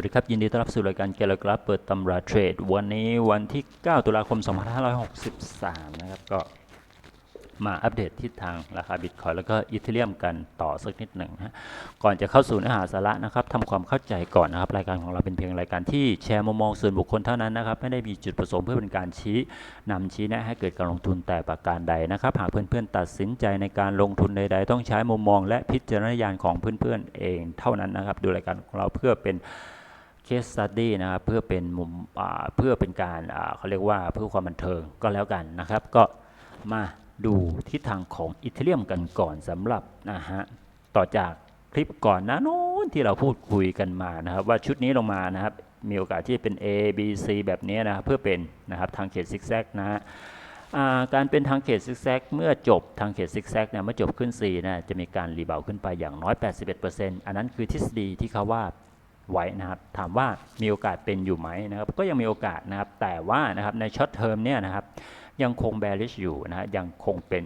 สวัสดีครับ ยินดีต้อนรับสู่รายการเกลกราฟเปิดตำราเทรด วันนี้วันที่ 9 ตุลาคม 2563 นะครับ ก็มาอัปเดตทิศทางราคาบิตคอยแล้วก็อีเทเรียมกันต่อสักนิดหนึ่งนะฮะก่อนจะเข้าสู่เนื้อหาสาระนะครับทำความเข้าใจก่อนนะครับ รายการของเราเป็นเพียงรายการที่แชร์มุมมองส่วนบุคคลเท่านั้นนะครับ ไม่ได้มีจุดประสงค์เพื่อเป็นการชี้นำชี้แนะให้เกิดการลงทุนแต่ประการใดนะครับ หากเพื่อนๆตัดสินใจในการลงทุนใดๆ ต้องใช้มุมมอง และพิจารณญาณของเพื่อนๆเองเท่านั้นนะครับ ดูรายการของเราเพื่อเป็น case study นะครับเพื่อเป็นมุมเพื่อเป็นการเขาเรียกว่าเพื่อความบันเทิงก็แล้วกันนะครับ ก็มาดูทิศทางของอีเทเรียมกันก่อนสำหรับนะฮะต่อจากคลิปก่อนนะโน้นที่เราพูดคุยกันมานะครับ ว่าชุดนี้ลงมานะครับ มีโอกาสที่เป็น A B C แบบนี้นะครับเพื่อเป็นนะครับทางเขตซิกแซกนะฮะการเป็นทางเขตซิกแซกเมื่อจบทางเขตซิกแซกเนี่ยเมื่อจบขึ้น 4 นะจะมีการรีบาวขึ้นไปอย่างน้อย 81%อันนั้นคือทฤษฎีที่เขาว่า ไว้นะครับ ถามว่ามีโอกาสเป็นอยู่ไหมนะครับ ก็ยังมีโอกาสนะครับ แต่ว่านะครับในช็อตเทอมเนี่ยนะครับยังคง bearish อยู่นะฮะยังคงเป็น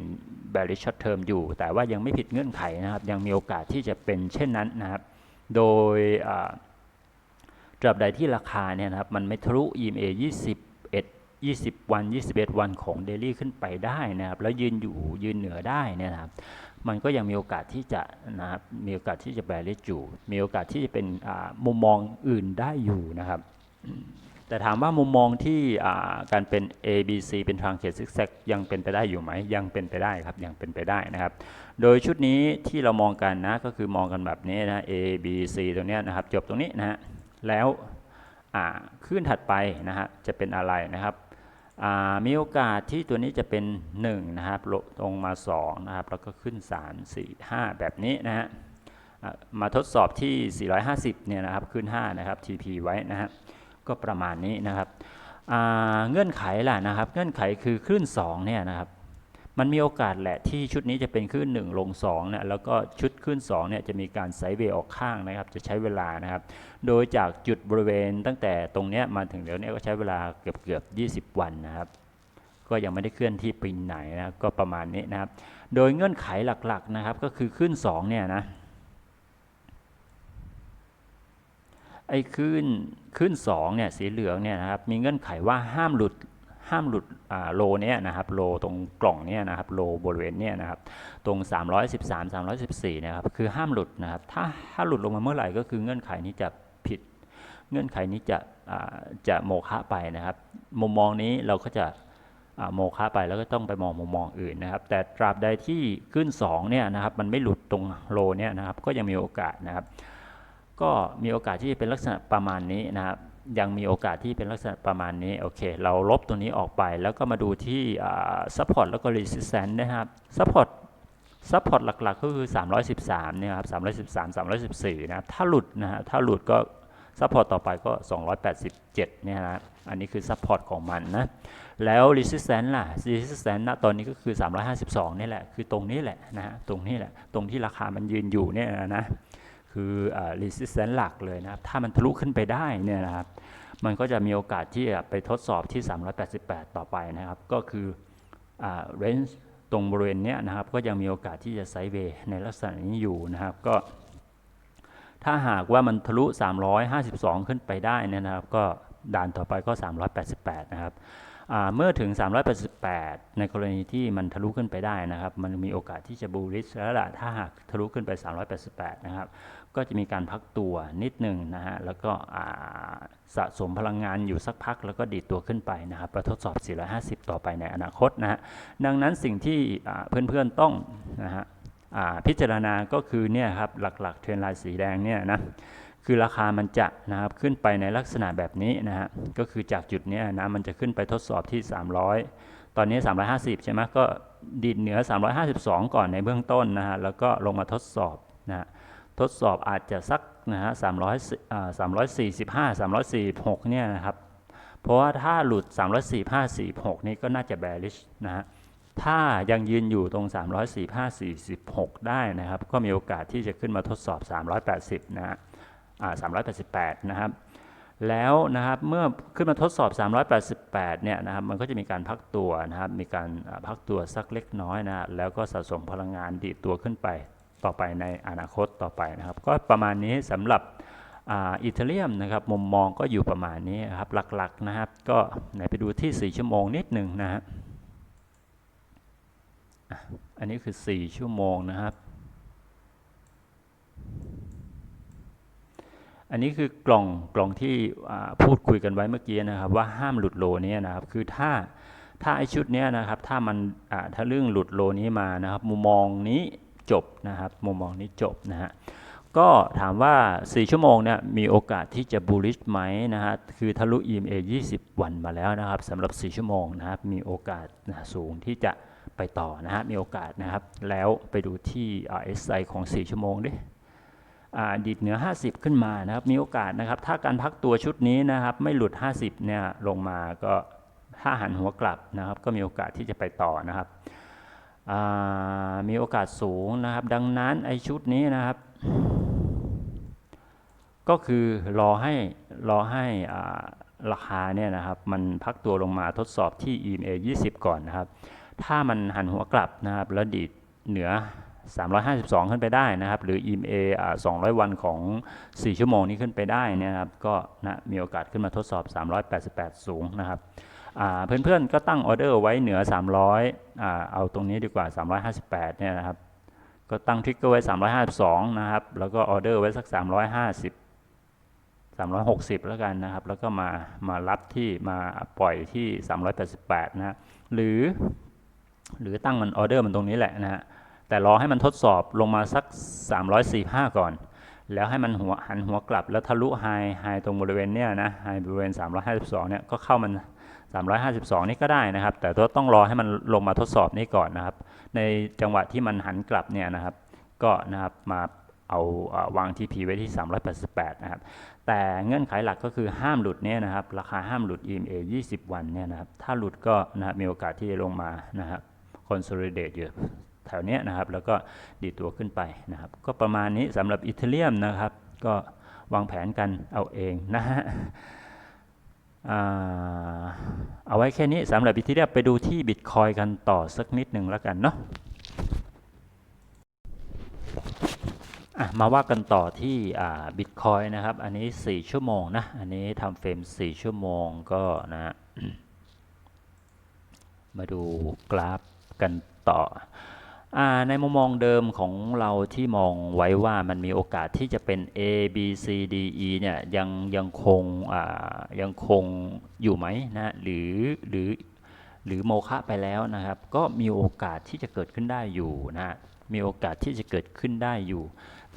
bearish short term อยู่ แต่ว่ายังไม่ผิดเงื่อนไขนะครับ ยังมีโอกาสที่จะเป็นเช่นนั้นนะครับ โดยตราบใดที่ราคาเนี่ยนะครับ มันไม่ทะลุ EMA 21 20 วัน 21 วันของเดลี่ขึ้นไปได้นะครับ แล้วยืนอยู่ยืนเหนือได้นี่ยนะครับ มันก็ยังมีโอกาสที่จะนะครับมีโอกาสที่จะแบรเลสอยู่มีโอกาสที่จะเป็นมุมมองอื่นได้อยู่นะครับ แต่ถามว่ามุมมองที่การเป็น A B C เป็นทางเขตซิกแซกยังเป็นไปได้อยู่ไหมยังเป็นไปได้ครับยังเป็นไปได้นะครับ โดยชุดนี้ที่เรามองกันนะก็คือมองกันแบบนี้นะ A B C ตรงนี้นะครับจบตรงนี้นะฮะแล้วขึ้นถัดไปนะฮะจะเป็นอะไรนะครับ มีโอกาสที่ตัวนี้จะเป็น 1 นะครับลงลงมา 2 นะครับ แล้วก็ขึ้น 3 4 5 แบบนี้นะฮะมาทดสอบที่ 450 เนี่ยนะครับ ขึ้น 5 นะครับ TP ไว้นะฮะก็ประมาณนี้นะครับเงื่อนไขล่ะนะครับ เงื่อนไขคือขึ้น2เนี่ยนะครับ มันมีโอกาสแหละที่ชุดนี้จะเป็นขึ้น 1 ลง2เนี่ยแล้วก็ชุดขึ้น2เนี่ยจะมีการไซด์เวย์ออกข้างนะครับ จะใช้เวลานะครับ โดยจากจุดบริเวณตั้งแต่ตรงเนี้ยมาถึงเดี๋ยวนี้ก็ใช้เวลาเกือบเกือบ20 วันนะครับ ก็ยังไม่ได้เคลื่อนที่ไปไหนนะครับก็ประมาณนี้นะครับ โดยเงื่อนไขหลักๆนะครับก็คือขึ้น2เนี่ยนะไอ้ขึ้นขึ้น2เนี่ยสีเหลืองเนี่ยนะครับมีเงื่อนไขว่าห้ามหลุด ห้ามหลุดโลเนี่ยนะครับโลตรงกล่องเนี่ยนะครับโลบริเวณเนี่ยนะครับตรง 313 314นะครับคือห้ามหลุดนะครับถ้าถ้าหลุดลงมาเมื่อไหร่ก็คือเงื่อนไขนี้จะผิด เงื่อนไขนี้จะจะโมฆะไปนะครับ มุมมองนี้เราก็จะโมฆะไปแล้วก็ต้องไปมองมุมมองอื่นนะครับ แต่ตราบใดที่ขึ้น2เนี่ยนะครับมันไม่หลุดตรงโลเนี่ยนะครับก็ยังมีโอกาสนะครับ ก็มีโอกาสที่จะเป็นลักษณะประมาณนี้นะครับ ยังมีโอกาสที่เป็นลักษณะประมาณนี้ โอเค เราลบตัวนี้ออกไป แล้วก็มาดูที่ซัพพอร์ตแล้วก็ resistance นะครับซัพพอร์ตซัพพอร์ตหลักๆก็คือ 313เนี่ยครับ313 314 นะครับ ถ้าหลุดนะฮะ ถ้าหลุดก็ซัพพอร์ตต่อไปก็ 287 เนี่ยนะอันนี้คือซัพพอร์ตของมันนะ แล้ว resistance ล่ะ resistance ณตอนนี้ก็คือ 352 นี่แหละ คือตรงนี้แหละนะฮะ ตรงนี้แหละ ตรงที่ราคามันยืนอยู่เนี่ยนะ คืออ่า resistance หลักเลยนะครับ ถ้ามันทะลุขึ้นไปได้เนี่ยนะครับ มันก็จะมีโอกาสที่จะไปทดสอบที่ 388 ต่อไปนะครับ ก็คืออ range ตรงบริเวณเนี้ยนะครับ ก็ยังมีโอกาสที่จะไซเวย์ในลักษณะนี้อยู่นะครับ ก็ถ้าหากว่ามันทะลุ 352 ขึ้นไปได้เนี่ยนะครับ ก็ด่านต่อไปก็ 388 นะครับเมื่อถึง 388 ในกรณีที่มันทะลุขึ้นไปได้นะครับ มันมีโอกาสที่จะบูริชแล้วล่ะ ถ้าหากทะลุขึ้นไป 388 นะครับ ก็จะมีการพักตัวนิดหนึ่งนะฮะ แล้วก็สะสมพลังงานอยู่สักพัก แล้วก็ดีดตัวขึ้นไปนะครับประทดสอบ 450 ต่อไปในอนาคตนะฮะ ดังนั้นสิ่งที่อ่าเพื่อนๆต้องนะฮะพิจารณาก็คือเนี่ยครับหลักๆ เทรนไลน์สีแดงเนี่ยนะคือราคามันจะนะครับขึ้นไปในลักษณะแบบนี้นะฮะก็คือจากจุดเนี้ยนะมันจะขึ้นไปทดสอบที่ 300 ตอนนี้ 350 ใช่ไหมก็ดีดเหนือ 352 ก่อนในเบื้องต้นนะฮะแล้วก็ลงมาทดสอบนะฮะ ทดสอบอาจจะสักนะฮะ300อ่า345 346เนี่ยนะครับ เพราะว่าถ้าหลุด345 46นี่ก็น่าจะ bearish นะฮะถ้ายังยืนอยู่ตรง 345 46 ได้นะครับ ก็มีโอกาสที่จะขึ้นมาทดสอบ 380 นะฮะอ่า388 นะครับ แล้วนะครับ เมื่อขึ้นมาทดสอบ 388 เนี่ยนะครับ มันก็จะมีการพักตัวนะครับ มีการพักตัวสักเล็กน้อยนะฮะแล้วก็สะสมพลังงานดีดตัวขึ้นไป ต่อไปในอนาคตต่อไปนะครับ ก็ประมาณนี้สำหรับอ่าเทเรียมนะครับมุมมองก็อยู่ประมาณนี้ครับหลักๆนะครับ ก็ไหนไปดูที่ 4 ชั่วโมงนิดหนึ่งนะฮะอันนี้คือ 4 ชั่วโมงนะครับ อันนี้คือกล่องกล่องที่พูดคุยกันไว้เมื่อกี้นะครับ ว่าห้ามหลุดโลนี้นะครับ คือถ้าถ้าไอชุดนี้นะครับ ถ้ามันถ้าเรื่องหลุดโลนี้มานะครับ มุมมองนี้ จบนะครับมุมมองนี้จบนะฮะก็ถามว่า 4 ชั่วโมงเนี่ยมีโอกาสที่จะ bullish ไหมนะฮะคือทะลุ EMA 20 วันมาแล้วนะครับสำหรับ 4 ชั่วโมงนะครับมีโอกาสนะสูงที่จะไปต่อนะฮะมีโอกาสนะครับ แล้วไปดูที่ RSI ของ 4 ชั่วโมงดิอ่าดีดเหนือ 50 ขึ้นมานะครับมีโอกาสนะครับ ถ้าการพักตัวชุดนี้นะครับไม่หลุด 50เนี่ยลงมาก็ถ้าหันหัวกลับนะครับ ก็มีโอกาสที่จะไปต่อนะครับ มีโอกาสสูงนะครับ ดังนั้นไอชุดนี้นะครับ ก็คือรอให้รอให้ราคาเนี่ยนะครับ มันพักตัวลงมาทดสอบที่ EMA 20 ก่อนนะครับ ถ้ามันหันหัวกลับนะครับ แล้วดีดเหนือ 352 ขึ้นไปได้นะครับ หรือ EMA อ่า200 วันของ 4 ชั่วโมงนี้ขึ้นไปได้นะครับ ก็นะมีโอกาสขึ้นมาทดสอบ 388 สูงนะครับ เพื่อนๆก็ตั้งออเดอร์ไว้เหนือ 300อ่าเอาตรงนี้ดีกว่า 358เนี่ยนะครับ ก็ตั้งทริกเกอร์ไว้ 352 นะครับ แล้วก็ออเดอร์ไว้สัก 350 360 แล้วกันนะครับ แล้วก็มามารับที่มาปล่อยที่ 388 นะฮะหรือ หรือตั้งมันออเดอร์มันตรงนี้แหละนะฮะแต่รอให้มันทดสอบลงมาสัก 345 ก่อน แล้วให้มันหัวหันหัวกลับแล้วทะลุไฮไฮตรงบริเวณเนี้ยนะไฮบริเวณ 352 เนี่ยก็เข้ามัน 352 นี่ก็ได้นะครับ แต่ต้องรอให้มันลงมาทดสอบนี่ก่อนนะครับ ในจังหวะที่มันหันกลับเนี่ยนะครับ ก็นะครับมาเอาวาง TP ไว้ที่ 388 นะครับ แต่เงื่อนไขหลักก็คือห้ามหลุดเนี่ยนะครับ ราคาห้ามหลุด EMA 20 วันเนี่ยนะครับ ถ้าหลุดก็นะครับมีโอกาสที่จะลงมานะครับ consolidate อยู่แถวเนี้ยนะครับ แล้วก็ดีตัวขึ้นไปนะครับ ก็ประมาณนี้สำหรับอีเทเรียมนะครับ ก็วางแผนกันเอาเองนะฮะ เอาไว้แค่นี้สำหรับอีเทเรียมไปดูที่บิตคอยกันต่อสักนิดหนึ่งแล้วกันเนาะะมาว่ากันต่อที่บิตคอยนะครับ อันนี้ 4 ชั่วโมงนะ อันนี้ทำเฟรม 4 ชั่วโมงก็นะ มาดูกราฟกันต่อ ในมุมมองเดิมของเราที่มองไว้ว่ามันมีโอกาสที่จะเป็น A B C D E เนี่ยยังยังคงยังคงอยู่ไหมนะหรือหรือหรือโมฆะไปแล้วนะครับ ก็มีโอกาสที่จะเกิดขึ้นได้อยู่นะมีโอกาสที่จะเกิดขึ้นได้อยู่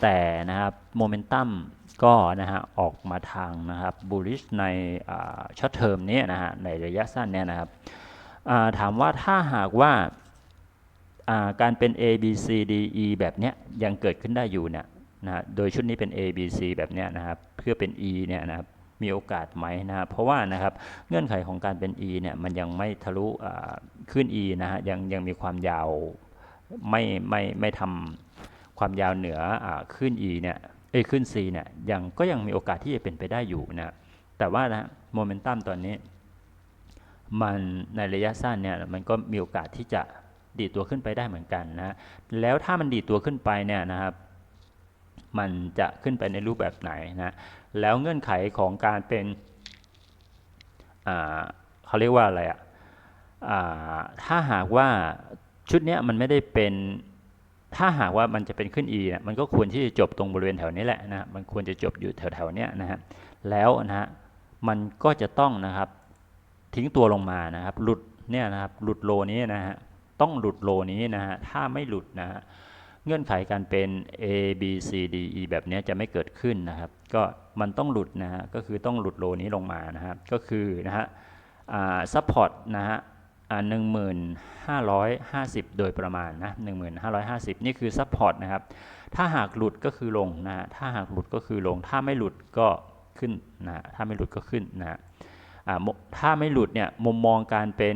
แต่นะครับโมเมนตัมก็นะฮะออกมาทางนะครับบูลิชในช็อตเทอมนี้นะฮะในระยะสั้นเนี่ยนะครับถามว่าถ้าหากว่า การเป็น A B C D E แบบเนี้ยยังเกิดขึ้นได้อยู่เนี่ยนะโดยชุดนี้เป็น A B C แบบเนี้ยนะครับเพื่อเป็น E เนี่ยนะครับมีโอกาสไหมนะครับเพราะว่านะครับเงื่อนไขของการเป็น E เนี่ยมันยังไม่ทะลุขึ้น E นะฮะยังยังมีความยาวไม่ไม่ไม่ทำความยาวเหนืออขึ้น E เนี่ยเอ้ขึ้น C เนี่ยยังก็ยังมีโอกาสที่จะเป็นไปได้อยู่นะแต่ว่านะโมเมนตัมตอนนี้ มันในระยะสั้นเนี่ยมันก็มีโอกาสที่จะ ดีดตัวขึ้นไปได้เหมือนกันนะแล้วถ้ามันดีดตัวขึ้นไปเนี่ยนะครับ มันจะขึ้นไปในรูปแบบไหนนะแล้วเงื่อนไขของการเป็นเขาเรียกว่าอะไรอะอ่าถ้าหากว่าชุดเนี้ยมันไม่ได้เป็นถ้าหากว่ามันจะเป็นขึ้น E เนี่ยมันก็ควรที่จะจบตรงบริเวณแถวนี้แหละนะ มันควรจะจบอยู่แถวๆนี้นะฮะ แล้วนะฮะ มันก็จะต้องนะครับ ทิ้งตัวลงมานะครับ หลุดเนี่ยนะครับ หลุดโลนี้นะฮะ ต้องหลุดโลนี้นะฮะถ้าไม่หลุดนะฮะเงื่อนไขการเป็น A B C D E แบบนี้จะไม่เกิดขึ้นนะครับ ก็มันต้องหลุดนะฮะก็คือต้องหลุดโลนี้ลงมานะครับก็คือนะฮะซัพพอร์ตนะฮะอ่าหนึ่งหมื่นห้าร้อยห้าสิบโดยประมาณนะหนึ่งหมื่นห้าร้อยห้าสิบนี่คือซัพพอร์ตนะครับ ถ้าหากหลุดก็คือลงนะฮะถ้าหากหลุดก็คือลง ถ้าไม่หลุดก็ขึ้นนะถ้าไม่หลุดก็ขึ้นนะฮะอ่าถ้าไม่หลุดเนี่ยมุมมองการเป็น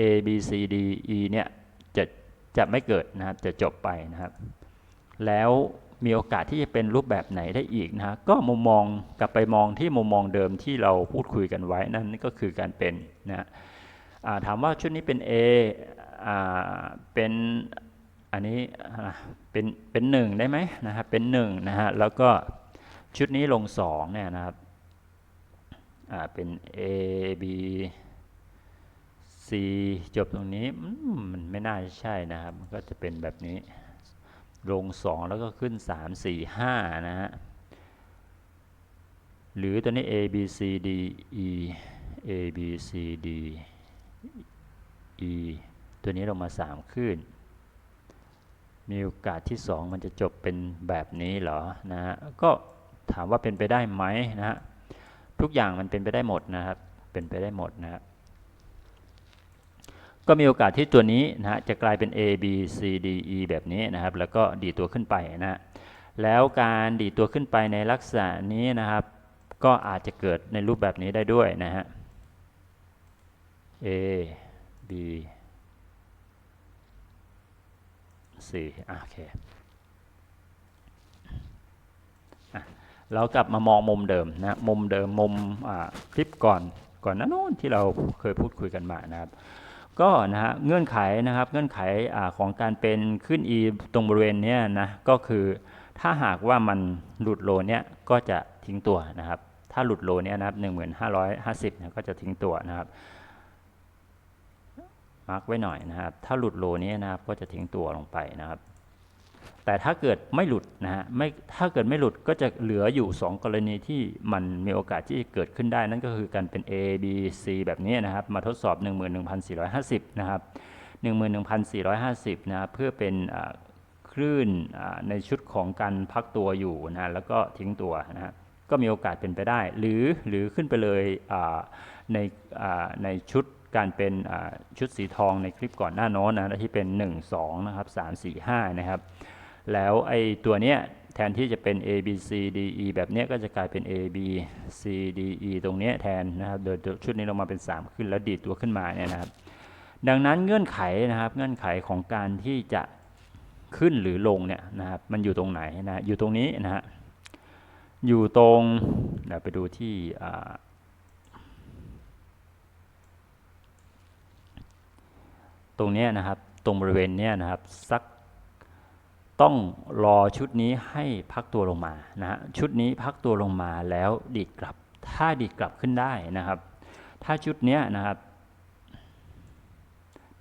A B C D E เนี่ย จะไม่เกิดนะครับจะจบไปนะครับ แล้วมีโอกาสที่จะเป็นรูปแบบไหนได้อีกนะฮะก็มุมมองกลับไปมองที่มุมมองเดิมที่เราพูดคุยกันไว้นั่นก็คือการเป็นนะฮะถามว่าชุดนี้เป็น A อ่าเป็นอันนี้เป็นเป็นหนึ่งได้ไหมนะครับเป็นหนึ่งนะฮะแล้วก็ชุดนี้ลงสองเนี่ยนะครับเป็น A B C จบตรงนี้มันไม่น่าจะใช่นะครับ มันก็จะเป็นแบบนี้ ลงสองแล้วก็ขึ้นสามสี่ห้านะฮะ หรือตัวนี้ A B C D E A B C D E ตัวนี้ลงมาสามขึ้น มีโอกาสที่ 2 มันจะจบเป็นแบบนี้เหรอ นะฮะ ก็ถามว่าเป็นไปได้ไหมนะฮะ ทุกอย่างมันเป็นไปได้หมดนะครับ เป็นไปได้หมดนะครับ ก็มีโอกาสที่ตัวนี้นะฮะจะกลายเป็น A B C D E แบบนี้นะครับ แล้วก็ดีตัวขึ้นไปนะฮะแล้วการดีตัวขึ้นไปในลักษณะนี้นะครับ ก็อาจจะเกิดในรูปแบบนี้ได้ด้วยนะฮะ A B สี่อะโอเคอะเรากลับมามองมุมเดิมนะมุมเดิมมุมคลิปก่อนก่อนนั้นโน้นที่เราเคยพูดคุยกันมานะครับ ก็นะฮะเงื่อนไขนะครับเงื่อนไขอของการเป็นขึ้น e ตรงบริเวณเนี้ยนะก็คือถ้าหากว่ามันหลุดโลเนี้ยก็จะทิ้งตัวนะครับ ถ้าหลุดโลเนี้ยนะครับหนึ่งหมื่นห้าร้อยห้าสิบก็จะทิ้งตัวนะครับมาร์กไว้หน่อยนะครับ ถ้าหลุดโลนี้นะครับก็จะทิ้งตัวลงไปนะครับ แต่ถ้าเกิดไม่หลุดนะฮะไม่ถ้าเกิดไม่หลุดก็จะเหลืออยู่ 2 กรณีที่มันมีโอกาสที่จะเกิดขึ้นได้นั่นก็คือการเป็น A B C แบบนี้นะครับ มาทดสอบ 11,450 นะครับ 11,450 นะครับเพื่อเป็นคลื่นในชุดของการพักตัวอยู่นะแล้วก็ทิ้งตัวนะฮะก็มีโอกาสเป็นไปได้ หรือหรือขึ้นไปเลยในในชุดการเป็นชุดสีทองในคลิปก่อนหน้าโน้นนะที่เป็น 1 2 นะครับ 3 4 5 นะครับ แล้วไอ้ตัวเนี้ยแทนที่จะเป็น A B C D E แบบเนี้ยก็จะกลายเป็น A B C D E ตรงเนี้ยแทนนะครับโดยชุดนี้ลงมาเป็น 3 ขึ้นแล้วดีดตัวขึ้นมาเนี่ยนะครับ ดังนั้นเงื่อนไขนะครับเงื่อนไขของการที่จะขึ้นหรือลงเนี่ยนะครับมันอยู่ตรงไหนนะอยู่ตรงนี้นะฮะอยู่ตรงเดี๋ยวไปดูที่อ่าตรงเนี้ยนะครับตรงบริเวณเนี้ยนะครับสัก ต้องรอชุดนี้ให้พักตัวลงมานะฮะชุดนี้พักตัวลงมาแล้วดีดกลับ ถ้าดีดกลับขึ้นได้นะครับ ถ้าชุดเนี้ยนะครับ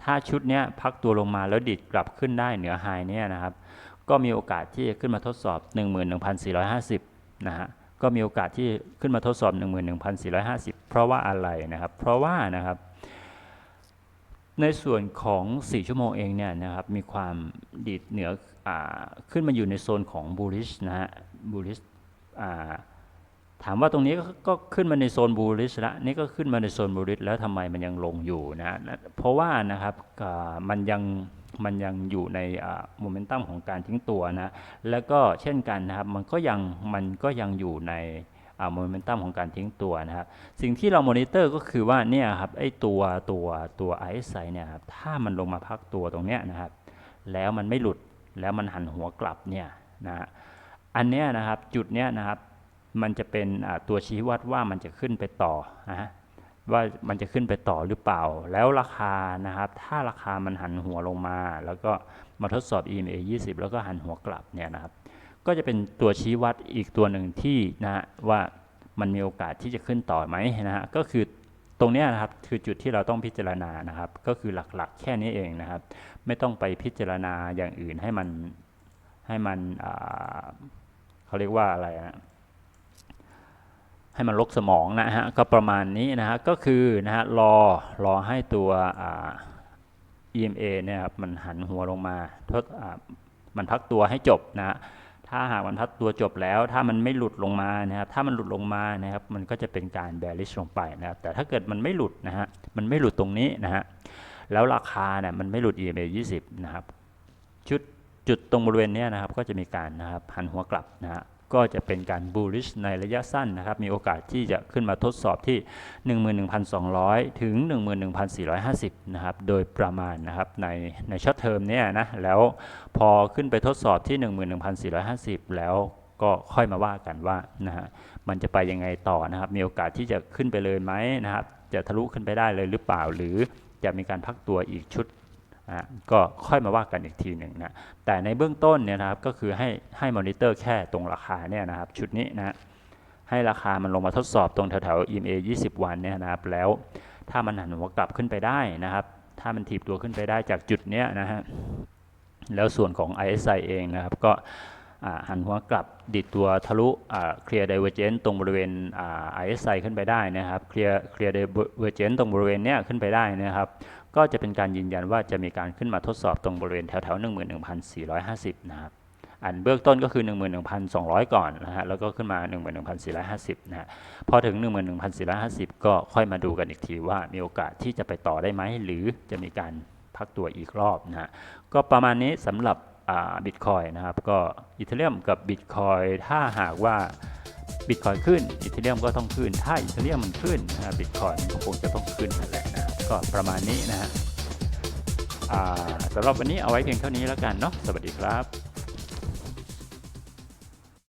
ถ้าชุดเนี้ยพักตัวลงมาแล้วดิดกลับขึ้นได้เหนือไฮเนี่ยนะครับ ก็มีโอกาสที่จะขึ้นมาทดสอบ 11,450นะฮะก็มีโอกาสที่ขึ้นมาทดสอบ 11,450 เพราะว่าอะไรนะครับ เพราะว่านะครับ ในส่วนของ 4 ชั่วโมงเองเนี่ยนะครับมีความดีดเหนืออขึ้นมาอยู่ในโซนของ bullish นะฮะ bullish อ่าถามว่าตรงนี้ก็ขึ้นมาในโซนบูริชล้วนี่ก็ขึ้นมาในโซนบูริชแล้วทำไมมันยังลงอยู่นะเพราะว่านะครับมันยังมันยังอยู่ในโมเมนตัมของการทิ้งตัวนะแล้วก็เช่นกันนะครับมันก็ยังมันก็ยังอยู่ใน โมเมนตัมของการทิ้งตัวนะครับสิ่งที่เรามอนิเตอร์ก็คือว่าเนี่ยครับไอ้ตัวตัวตัว RSI เนี่ยครับถ้ามันลงมาพักตัวตรงเนี้ยนะครับแล้วมันไม่หลุดแล้วมันหันหัวกลับเนี่ยนะฮะอันเนี้ยนะครับจุดเนี้ยนะครับมันจะเป็นตัวชี้วัดว่ามันจะขึ้นไปต่อนะฮะว่ามันจะขึ้นไปต่อหรือเปล่า แล้วราคานะครับ ถ้าราคามันหันหัวลงมา แล้วก็มาทดสอบ EMA 20 แล้วก็หันหัวกลับเนี่ยนะครับ ก็จะเป็นตัวชี้วัดอีกตัวหนึ่งที่นะฮะว่ามันมีโอกาสที่จะขึ้นต่อไหมนะฮะก็คือตรงนี้นะครับคือจุดที่เราต้องพิจารณานะครับ ก็คือหลักๆ แค่นี้เองนะครับ ไม่ต้องไปพิจารณาอย่างอื่นให้มันให้มันเขาเรียกว่าอะไรนะให้มันลกสมองนะฮะก็ประมาณนี้นะฮะก็คือนะฮะรอรอให้ตัว EMA เนี่ยครับมันหันหัวลงมาทดมันพักตัวให้จบนะฮะ ถ้าหากมันพัดตัวจบแล้ว ถ้ามันไม่หลุดลงมานะครับ ถ้ามันหลุดลงมานะครับ มันก็จะเป็นการแบริชลงไปนะครับ แต่ถ้าเกิดมันไม่หลุดนะฮะ มันไม่หลุดตรงนี้นะฮะ แล้วราคาเนี่ยมันไม่หลุด EMA 20 นะครับชุดจุดตรงบริเวณนี้นะครับ ก็จะมีการนะครับหันหัวกลับนะฮะ ก็จะเป็นการ bullish ในระยะสั้นนะครับ มีโอกาสที่จะขึ้นมาทดสอบที่ 11,200 ถึง 11,450 นะครับ โดยประมาณนะครับในในช็อตเทอมเนี่ยนะ แล้วพอขึ้นไปทดสอบที่ 11,450 แล้วก็ค่อยมาว่ากันว่านะฮะมันจะไปยังไงต่อนะครับ มีโอกาสที่จะขึ้นไปเลยไหมนะครับ จะทะลุขึ้นไปได้เลยหรือเปล่า หรือจะมีการพักตัวอีกชุด นะก็ค่อยมาว่ากันอีกทีหนึ่งนะแต่ในเบื้องต้นเนี่ยนะครับก็คือให้ให้มอนิเตอร์แค่ตรงราคาเนี่ยนะครับชุดนี้นะให้ราคามันลงมาทดสอบตรงแถวๆ EMA 20 วันเนี่ยนะครับแล้วถ้ามันหันหัวกลับขึ้นไปได้นะครับ ถ้ามันถีบตัวขึ้นไปได้จากจุดเนี้ยนะฮะแล้วส่วนของ ISI เองนะครับก็หันหัวกลับดิดตัวทะลุเคลียร์ divergence ตรงบริเวณอ่า ISI ขึ้นไปได้นะครับเคลียร์เคลียร์ divergence ตรงบริเวณเนี้ยขึ้นไปได้นะครับ ก็จะเป็นการยืนยันว่าจะมีการขึ้นมาทดสอบตรงบริเวณแถวๆ11,450 นะครับ อันเบื้องต้นก็คือ 11,200 ก่อนนะฮะ แล้วก็ขึ้นมา 11,450 นะฮะ พอถึง 11,450 ก็ค่อยมาดูกันอีกทีว่ามีโอกาสที่จะไปต่อได้ไหม หรือจะมีการพักตัวอีกรอบนะฮะ ก็ประมาณนี้สำหรับบิตคอยนะครับ ก็อีเทเรียมกับบิตคอยถ้าหากว่าบิตคอยขึ้นอีเทเรียมก็ต้องขึ้น ถ้าอีเทเรียมมันขึ้นนะบิตคอยมันก็คงจะต้องขึ้นนั่นแหละ ก็ประมาณนี้นะฮะสำหรับวันนี้เอาไว้เพียงเท่านี้แล้วกันเนาะสวัสดีครับ